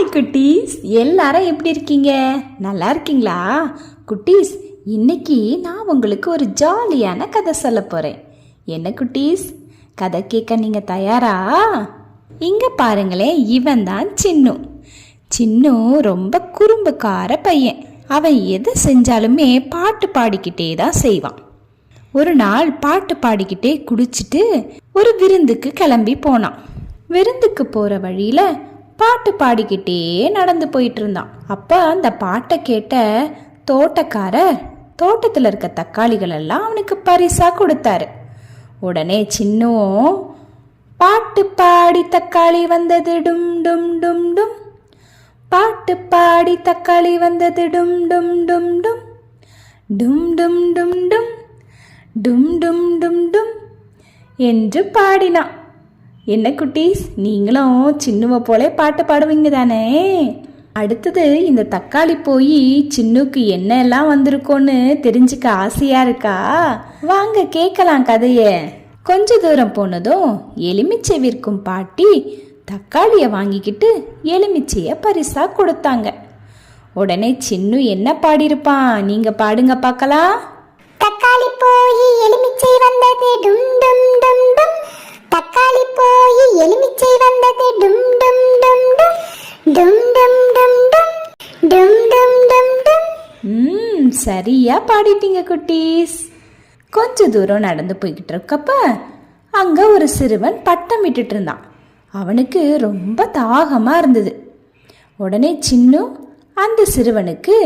Hi குட்டீஸ். எல்லாரும் எப்படி இருக்கீங்க? நல்லா இருக்கீங்களா? குட்டீஸ் இன்னைக்கு நான் உங்களுக்கு ஒரு ஜாலியான கதை சொல்ல போகிறேன் என்ன குட்டீஸ்? கதை கேட்க நீங்கள் தயாரா? இங்கே பாருங்களேன் இவன் தான் சின்னு. சின்னு ரொம்ப குறும்புக்கார பையன். அவன் எது செஞ்சாலுமே பாட்டு பாடிக்கிட்டே தான் செய்வான். ஒரு நாள் பாட்டு பாடிக்கிட்டே குடிச்சிட்டு ஒரு விருந்துக்கு கிளம்பி போனான். விருந்துக்கு போற வழியில பாட்டு பாடிக்கிட்டே நடந்து போயிட்டு இருந்தான் அப்போ அந்த பாட்டை கேட்ட தோட்டக்காரர் தோட்டத்தில் இருக்க தக்காளிகள் எல்லாம் அவனுக்கு பரிசாக கொடுத்தாரு. உடனே சின்னுவும் பாட்டு பாடி தக்காளி வந்தது டும் டும் டும் டும். பாட்டு பாடி தக்காளி வந்தது டும் டும் டும் டும். டும் டும் டும் டும். டும் டும் டும் டும். என்று பாடினான். என்ன குட்டீஸ்? நீங்களும் சின்னுவை போலே பாட்டு பாடுவீங்க தானே? அடுத்தது இந்த தக்காளி போய் சின்னுக்கு என்ன எல்லாம் வந்திருக்கோன்னு தெரிஞ்சுக்க ஆசையா இருக்கா? வாங்க கேட்கலாம் கதைய. கொஞ்ச தூரம் போனதும் எலுமிச்சை விற்கும் பாட்டி தக்காளியை வாங்கிக்கிட்டு எலுமிச்சைய பரிசா கொடுத்தாங்க. உடனே சின்னு என்ன பாடியிருப்பான் நீங்க பாடுங்க பார்க்கலாம். தக்காளி போய் எலுமிச்சை வந்தது டும் டும் தக்காளி போய் எலுமிச்சை வந்தது. டும் டும் டும் டும். டும் டும் டும் டும். டும் டும் டும் டும். ம் சரியா பாடிட்டீங்க குட்டீஸ். கொஞ்ச தூரம் நடந்து போய்கிட்டு இருக்கப்ப அங்க ஒரு சிறுவன் பட்டம் விட்டுட்டு இருந்தான். அவனுக்கு ரொம்ப தாகமா இருந்தது. உடனே சின்னு அந்த சிறுவனுக்கு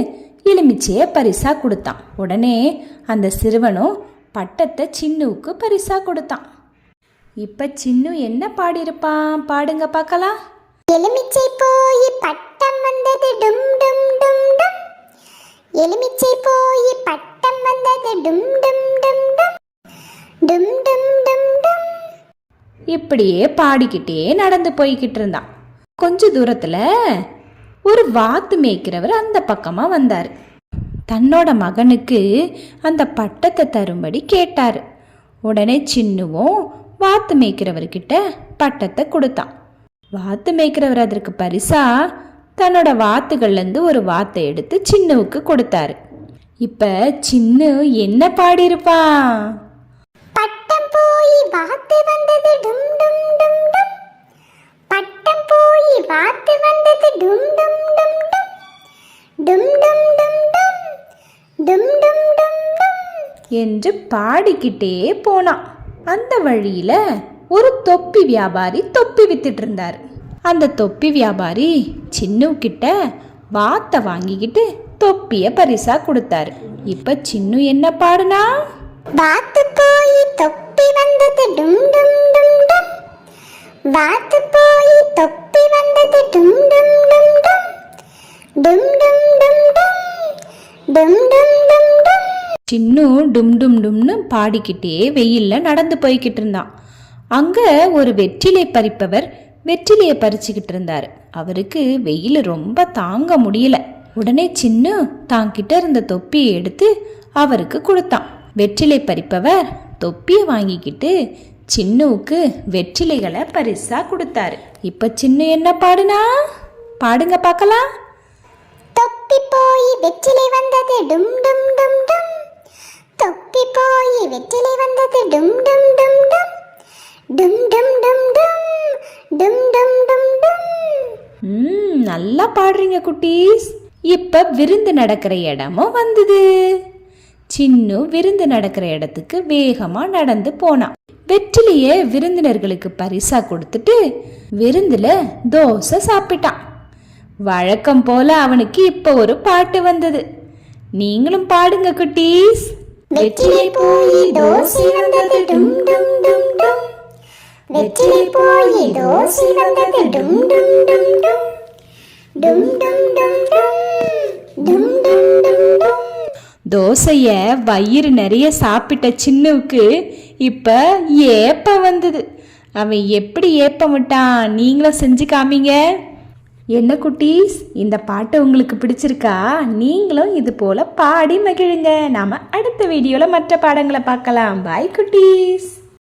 எலுமிச்சைய பரிசா கொடுத்தான். உடனே அந்த சிறுவனும் பட்டத்தை சின்னுவுக்கு பரிசா கொடுத்தான். இப்ப சின்னு என்ன பாடியிருப்பான்? பாடுங்க பார்க்கலாம். எலுமிச்சை போய் பட்டம் வந்தது டும் டும் டும் டும். எலுமிச்சை போய் பட்டம் வந்தது டும் டும் டும் டும். டும் டும் டும் டும். இப்படியே பாடிக்கிட்டே நடந்து போய்கிட்டு இருந்தான். கொஞ்ச தூரத்துல ஒரு வாத்து மேய்க்கிறவர் அந்த பக்கமா வந்தார். தன்னோட மகனுக்கு அந்த பட்டத்தை தரும்படி கேட்டாரு. உடனே சின்னுவும் வாத்து மேய்க்கிறவர்கிட்ட பட்டத்தை கொடுத்தான் வாத்து மேய்க்கிறவர் அதற்கு பரிசா? தன்னோட வாத்துகள்லேருந்து ஒரு வாத்தை எடுத்து சின்னுவுக்கு கொடுத்தாரு. இப்ப சின்னு என்ன பாடியிருப்பான் பட்டம் போய் வாத்து வந்தது டும் டும் டும் டும். பட்டம் போய் வாத்து வந்தது டும் டும் டும் டும். டும் டும் டும் டும். டும் டும் டும் டும். என்று பாடிக்கிட்டே போனான் அந்த வழியில் ஒரு தொப்பி வியாபாரி தொப்பி வித்துட்டு இருந்தார். அந்த தொப்பி வியாபாரி சின்னுக்கிட்ட வாத்தை வாங்கிக்கிட்டு தொப்பிய பரிசா கொடுத்தாரு. இப்ப சின்னு என்ன பாடுனா? வாத்து போய் தொப்பி வந்தது டும் டும் டும் டும் சின்னு டும் டும் டும்னு பாடிக்கிட்டே வெயிலில் நடந்து போய்கிட்டு இருந்தான். அங்கே ஒரு வெற்றிலை பறிப்பவர் வெற்றிலையை பறிச்சுக்கிட்டு இருந்தார். அவருக்கு வெயில் ரொம்ப தாங்க முடியல. உடனே சின்னு தாங்கிட்ட இருந்த தொப்பியை எடுத்து அவருக்கு கொடுத்தான். வெற்றிலை பறிப்பவர் தொப்பியை வாங்கிக்கிட்டு சின்னுவுக்கு வெற்றிலைகளை பரிசா கொடுத்தாரு. இப்ப சின்னு என்ன பாடுனா? பாடுங்க பார்க்கலாம். தொப்பி போய் வெற்றிலை ம் நல்லா பாடுறீங்க குட்டீஸ். இப்போ விருந்து நடக்கிற இடமும் வந்தது. சின்னு விருந்து நடக்கிற இடத்துக்கு வேகமா நடந்து போனான் வெற்றிலேயே விருந்தினர்களுக்கு பரிசா கொடுத்துட்டு விருந்தில் தோசை சாப்பிட்டான் வழக்கம் போல அவனுக்கு இப்போ ஒரு பாட்டு வந்தது. நீங்களும் பாடுங்க குட்டீஸ். வெற்றிலை போய் தோசை வந்தது. டும் டும் டும் டும். வெற்றிலை போய் தோசை வந்தது டும் டும் டும் டும். டும் டும் டும் டும். டும் டும் டும் டும். தோசைய வயிறு நிறைய சாப்பிட்ட சின்னுவுக்கு இப்ப ஏப்பம் வந்தது. அவன் எப்படி ஏப்பம் விட்டான் நீங்களும் செஞ்சு காமிங்க. என்ன குட்டீஸ் இந்த பாட்டு உங்களுக்கு பிடிச்சிருக்கா? நீங்களும் இது போல பாடி மகிழுங்க. நாம அடுத்த வீடியோல மற்ற பாடங்களை பார்க்கலாம். பாய் குட்டீஸ்.